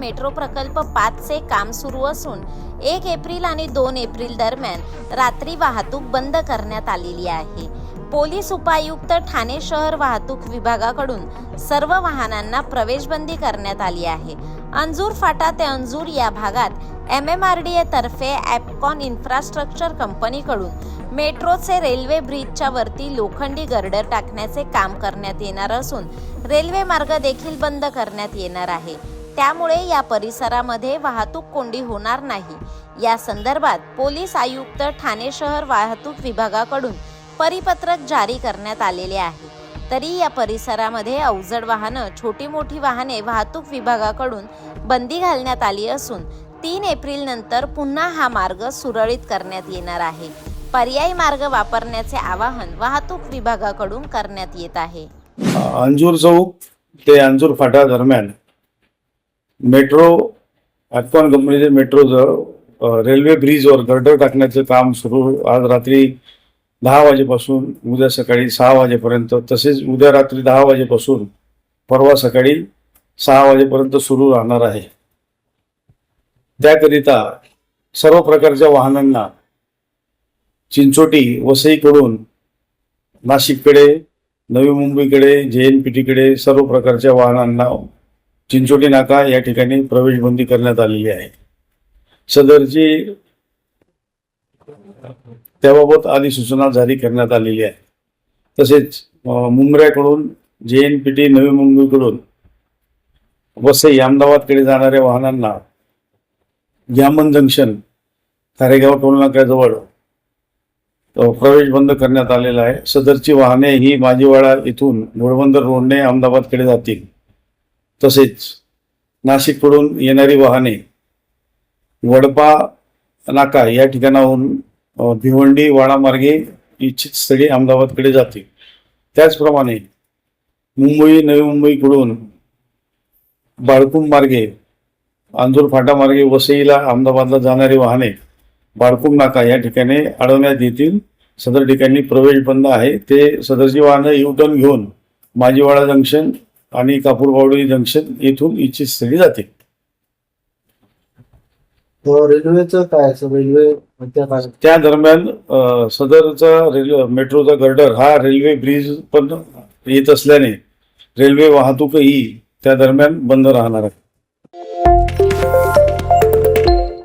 Metro प्रकल्प पाचचे काम सुरू असून एक एप्रिल आणि दोन एप्रिल दरम्यान रात्री वाहतूक बंद करण्यात आलेली आहे. पोलीस उपायुक्त ठाणे शहर वाहतूक विभागाकडून सर्व वाहनांना प्रवेशबंदी करण्यात आली आहे. अंजूर फाटा ते अंजूर या भागात M M R D A तर्फे ॲपकॉन इन्फ्रास्ट्रक्चर कंपनीकडून मेट्रोचे रेल्वे ब्रिजच्या वरती लोखंडी गर्डर टाकण्याचे काम करण्यात येणार असून रेल्वे मार्ग देखील बंद करण्यात येणार आहे. त्यामुळे या परिसरामध्ये वाहतूक कोंडी होणार नाही. या संदर्भात पोलीस आयुक्त ठाणे शहर वाहतूक विभागाकडून परिपत्रक जारी करण्यात आलेले आहे. तरी या परिसरामध्ये अवजड वाहनं छोटी मोठी वाहने वाहतूक विभागाकडून बंदी घालण्यात आली असून तीन एप्रिल नंतर पुन्हा हा मार्ग सुरळीत करण्यात येणार आहे. पर्यायी मार्ग वापरण्याचे आवाहन वाहतूक विभागाकडून करण्यात येत आहे. अंजूर चौक ते अंजूर फाटा दरम्यान मेट्रो ॲपकॉन कंपनीचे मेट्रोजवळ रेल्वे ब्रिजवर गर्डर टाकण्याचं काम सुरू आज रात्री दहा वाजेपासून उद्या सकाळी सहा वाजेपर्यंत तसेच उद्या रात्री दहा वाजेपासून परवा सकाळी सहा वाजेपर्यंत सुरू राहणार आहे. त्याकरिता सर्व प्रकारच्या वाहनांना चिंचोटी वसईकडून नाशिककडे नवी मुंबईकडे जे एन पी टीकडे सर्व प्रकारच्या वाहनांना चिंचोटी नाका या ठिकाणी प्रवेशबंदी करण्यात आलेली आहे. सदरची त्याबाबत अधिसूचना जारी करण्यात आलेली आहे. तसेच मुंबऱ्याकडून जे एन पी टी नवी मुंबईकडून वसई अहमदाबादकडे जाणाऱ्या वाहनांना जामन जंक्शन खारेगाव टोलनाक्याजवळ अ, प्रवेश बंद करण्यात आलेला आहे. सदरची वाहने ही माजीवाडा इथून घोडबंदर रोडने अहमदाबादकडे जातील. तसेच नाशिककडून येणारी वाहने वडपा नाका या ठिकाणाहून भिवंडी वाडामार्गे इच्छित स्थळी अहमदाबादकडे जाते त्याचप्रमाणे मुंबई नवी मुंबईकडून बाळकुम मार्गे आंजूर फाटा मार्गे वसईला अहमदाबादला जाणारी वाहने बाळकुम नाका या ठिकाणी अडवण्यात येतील. सदर ठिकाणी प्रवेश बंद आहे. ते सदरची वाहनं यू टर्न घेऊन माजीवाडा जंक्शन आणि कापूरबावडी जंक्शन येथून इच्छित स्थळी तर रेल्वेचं काय रेल्वे त्या दरम्यान सदरचा रेल्वे मेट्रोचा गर्डर हा रेल्वे ब्रिज पण येत असल्याने रेल्वे वाहतूकही त्या दरम्यान बंद राहणार आहे.